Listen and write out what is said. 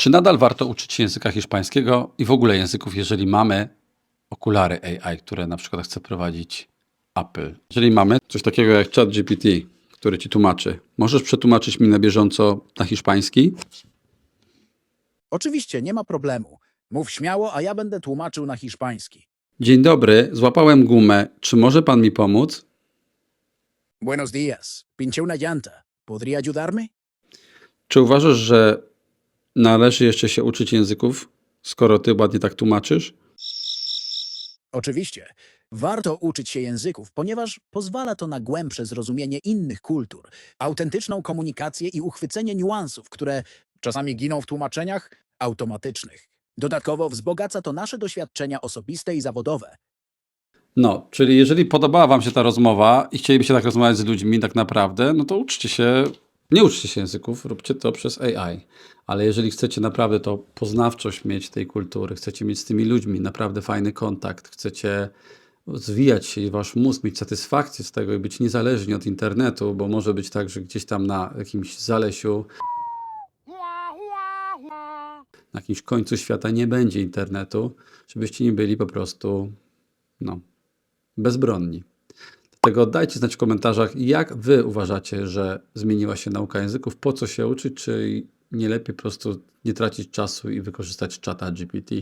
Czy nadal warto uczyć się języka hiszpańskiego i w ogóle języków, jeżeli mamy okulary AI, które na przykład chce prowadzić Apple? Jeżeli mamy coś takiego jak ChatGPT, który ci tłumaczy, możesz przetłumaczyć mi na bieżąco na hiszpański? Oczywiście, nie ma problemu. Mów śmiało, a ja będę tłumaczył na hiszpański. Dzień dobry, złapałem gumę. Czy może pan mi pomóc? Buenos días. Pinché una llanta. ¿Podría ayudarme? Czy uważasz, że należy jeszcze się uczyć języków, skoro ty ładnie tak tłumaczysz? Oczywiście. Warto uczyć się języków, ponieważ pozwala to na głębsze zrozumienie innych kultur, autentyczną komunikację i uchwycenie niuansów, które czasami giną w tłumaczeniach automatycznych. Dodatkowo wzbogaca to nasze doświadczenia osobiste i zawodowe. No, czyli jeżeli podobała wam się ta rozmowa i chcielibyście tak rozmawiać z ludźmi tak naprawdę, no to uczcie się, nie uczcie się języków, róbcie to przez AI. Ale jeżeli chcecie naprawdę to poznawczość mieć tej kultury, chcecie mieć z tymi ludźmi naprawdę fajny kontakt, chcecie zwijać się i wasz mózg mieć satysfakcję z tego i być niezależni od internetu, bo może być tak, że gdzieś tam na jakimś zalesiu, na jakimś końcu świata nie będzie internetu, żebyście nie byli po prostu, no, bezbronni. Dlatego dajcie znać w komentarzach, jak wy uważacie, że zmieniła się nauka języków, po co się uczyć, czy nie lepiej po prostu nie tracić czasu i wykorzystać czata GPT.